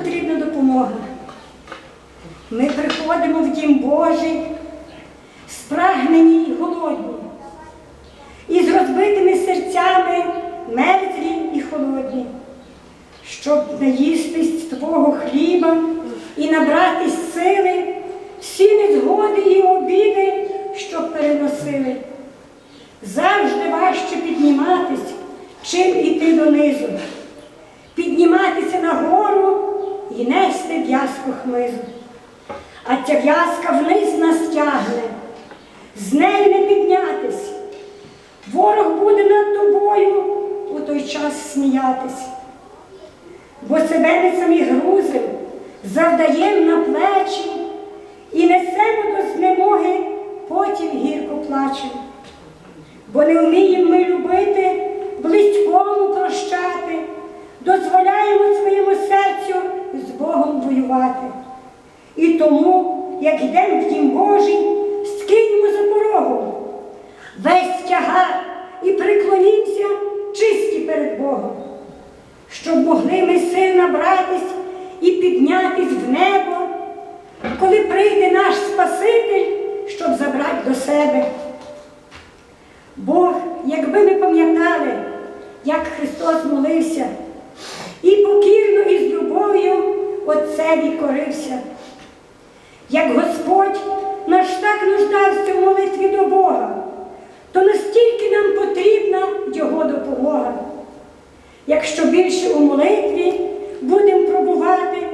потрібна допомога. Ми приходимо в Дім Божий, спрагнені й голодні, і з розбитими серцями мерзлі і холодні, щоб наїстись Твого хліба і набратись сили, всі незгоди і обіди, щоб переносили. Завжди важче підніматись, чим іти донизу, підніматися нагору і нести в'язку хмизу. А ця вниз нас тягне, з неї не піднятись. Ворог буде над тобою у той час сміятись. Бо себе ми самі грузим, завдаєм на плечі і несемо до знемоги, потім гірко плачемо. Бо не вміємо ми любити, близькому прощати, дозволяємо своєму серцю з Богом воювати. І тому, як йдемо в дім Божий, скиньмо за порогом весь тягар і приклонімося чисті перед Богом, щоб могли ми сил набратись і піднятись в небо, коли прийде наш Спаситель, щоб забрати до себе. Бог, якби ми пам'ятали, як Христос молився, і покірно і з любов'ю Отцеві корився, як Господь наш так нуждався в молитві до Бога, то настільки нам потрібна Його допомога. Якщо більше у молитві будемо пробувати,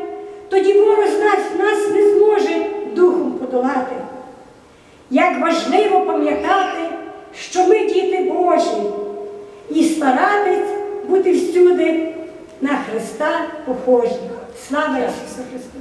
тоді ворог нас, нас не зможе духом подолати. Як важливо пам'ятати, що ми діти Божі, і старатись бути всюди на Христа похожі. Слава Ісусу Христу!